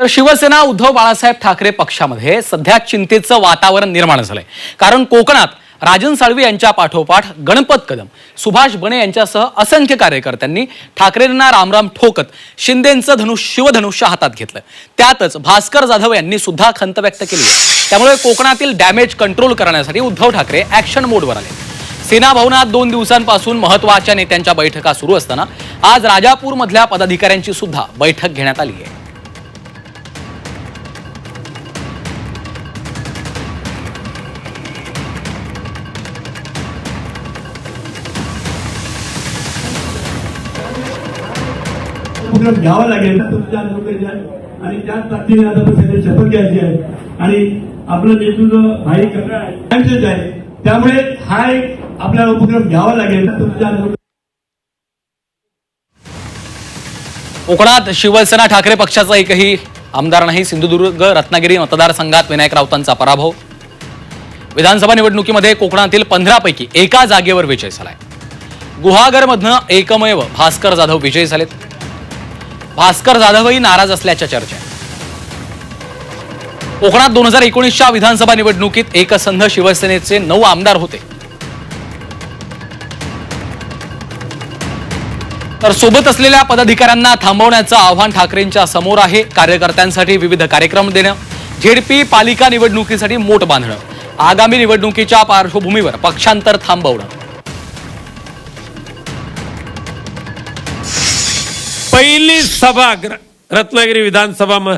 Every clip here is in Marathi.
तर शिवसेना उद्धव बाळासाहेब ठाकरे पक्षामध्ये सध्या चिंतेचं वातावरण निर्माण झालंय. कारण कोकणात राजन साळवी यांच्या पाठोपाठ गणपत कदम सुभाष बने यांच्यासह असंख्य कार्यकर्त्यांनी ठाकरेंना रामराम ठोकत शिंदेंचं धनुष्य शिवधनुष्य हातात घेतलं. त्यातच भास्कर जाधव यांनी सुद्धा खंत व्यक्त केली आहे. त्यामुळे कोकणातील डॅमेज कंट्रोल करण्यासाठी उद्धव ठाकरे ऍक्शन मोडवर आले. सेना भवनात दोन दिवसांपासून महत्त्वाच्या नेत्यांच्या बैठका सुरू असताना आज राजापूरमधल्या पदाधिकाऱ्यांची सुद्धा बैठक घेण्यात आली आहे. उपक्रम घ्यावा लागेल तुमच्या अनुकूल आणि त्याच ताकदीने आता सगळे शपथ घ्यायची आहे. आणि आपलं नेतृत्व भाई कायमचेच आहे त्यामुळे हा एक आपल्याला उपक्रम घ्यावा लागेल तुमच्या अनुकूल कोकणात शिवसेना ठाकरे पक्षाचा एकही आमदार नाही. सिंधुदुर्ग रत्नागिरी मतदारसंघात विनायक राऊतांचा पराभव. विधानसभा निवडणुकीमध्ये कोकणातील पंधरापैकी एका जागेवर विजय झालाय. गुहागरमधनं एकमेव भास्कर जाधव विजयी झालेत. भास्कर जाधवही नाराज असल्याच्या चर्चा कोकणात दोन हजार एकोणीसच्या विधानसभा निवडणुकीत एकसंध शिवसेनेचे नऊ आमदार होते. तर सोबत असलेल्या पदाधिकाऱ्यांना थांबवण्याचं आव्हान ठाकरेंच्या समोर आहे. कार्यकर्त्यांसाठी विविध कार्यक्रम देणं झेडपी पालिका निवडणुकीसाठी मोठ बांधणं आगामी निवडणुकीच्या पार्श्वभूमीवर पक्षांतर थांबवणं. पहिली सभा रत्नागिरी विधानसभा म-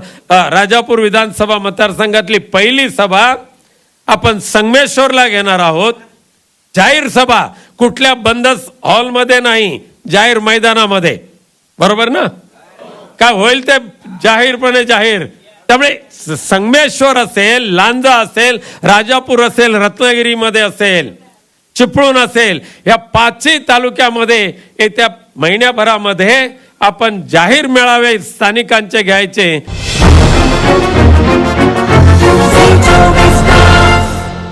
राजापूर विधानसभा मतदारसंघातली पहिली सभा आपण संगमेश्वरला घेणार आहोत. जाहीर सभा कुठल्या बंद हॉलमध्ये नाही जाहीर मैदानामध्ये. बरोबर ना? काय होईल ते जाहीरपणे जाहीर. त्यामुळे संगमेश्वर असेल लांजा असेल राजापूर असेल रत्नागिरीमध्ये असेल चिपळूण असेल या पाचही तालुक्यामध्ये येत्या महिन्याभरामध्ये आपण जाहीर मेळावे स्थानिकांचे घ्यायचे.